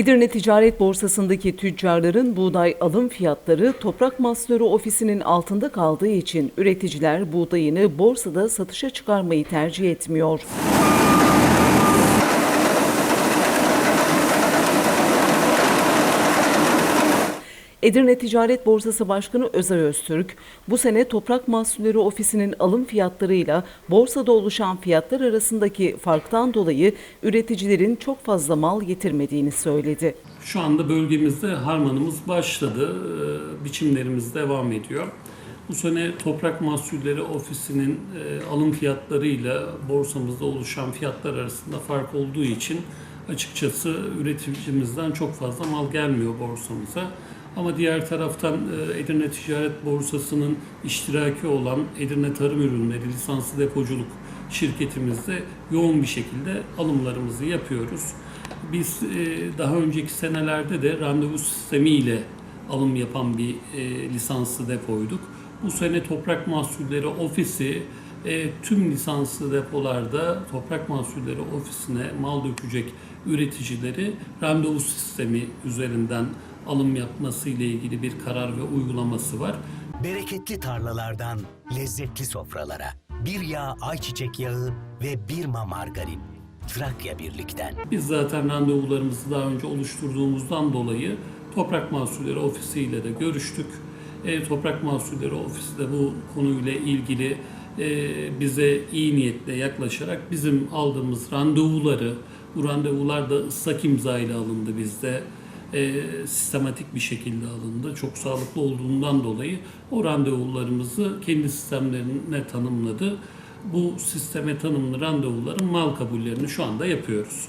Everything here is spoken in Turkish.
Edirne Ticaret Borsası'ndaki tüccarların buğday alım fiyatları toprak masları ofisinin altında kaldığı için üreticiler buğdayını borsada satışa çıkarmayı tercih etmiyor. Edirne Ticaret Borsası Başkanı Özay Öztürk, bu sene Toprak Mahsulleri Ofisi'nin alım fiyatlarıyla borsada oluşan fiyatlar arasındaki farktan dolayı üreticilerin çok fazla mal getirmediğini söyledi. Şu anda bölgemizde harmanımız başladı. Ee, Biçimlerimiz devam ediyor. Bu sene Toprak Mahsulleri Ofisi'nin e, alım fiyatlarıyla borsamızda oluşan fiyatlar arasında fark olduğu için açıkçası üreticimizden çok fazla mal gelmiyor borsamıza. Ama diğer taraftan e, Edirne Ticaret Borsası'nın iştiraki olan Edirne Tarım Ürünleri lisanslı depoculuk şirketimizde yoğun bir şekilde alımlarımızı yapıyoruz. Biz e, daha önceki senelerde de randevu sistemiyle alım yapan bir e, lisanslı depoyduk. Bu sene Toprak Mahsulleri Ofisi tüm lisanslı depolarda Toprak Mahsulleri Ofisi'ne mal dökecek üreticileri randevu sistemi üzerinden alım yapması ile ilgili bir karar ve uygulaması var. Bereketli tarlalardan lezzetli sofralara. Bir yağ ayçiçek yağı ve bir ma margarin. Trakya Birlik'ten. Biz zaten randevularımızı daha önce oluşturduğumuzdan dolayı Toprak Mahsulleri Ofisi ile de görüştük. E, Toprak Mahsulleri Ofisi de bu konuyla ilgili e, bize iyi niyetle yaklaşarak bizim aldığımız randevuları, bu randevular da ıslak imza ile alındı bizde. E, sistematik bir şekilde alındı. Çok sağlıklı olduğundan dolayı o randevularımızı kendi sistemlerine tanımladı. Bu sisteme tanımlı randevuların mal kabullerini şu anda yapıyoruz.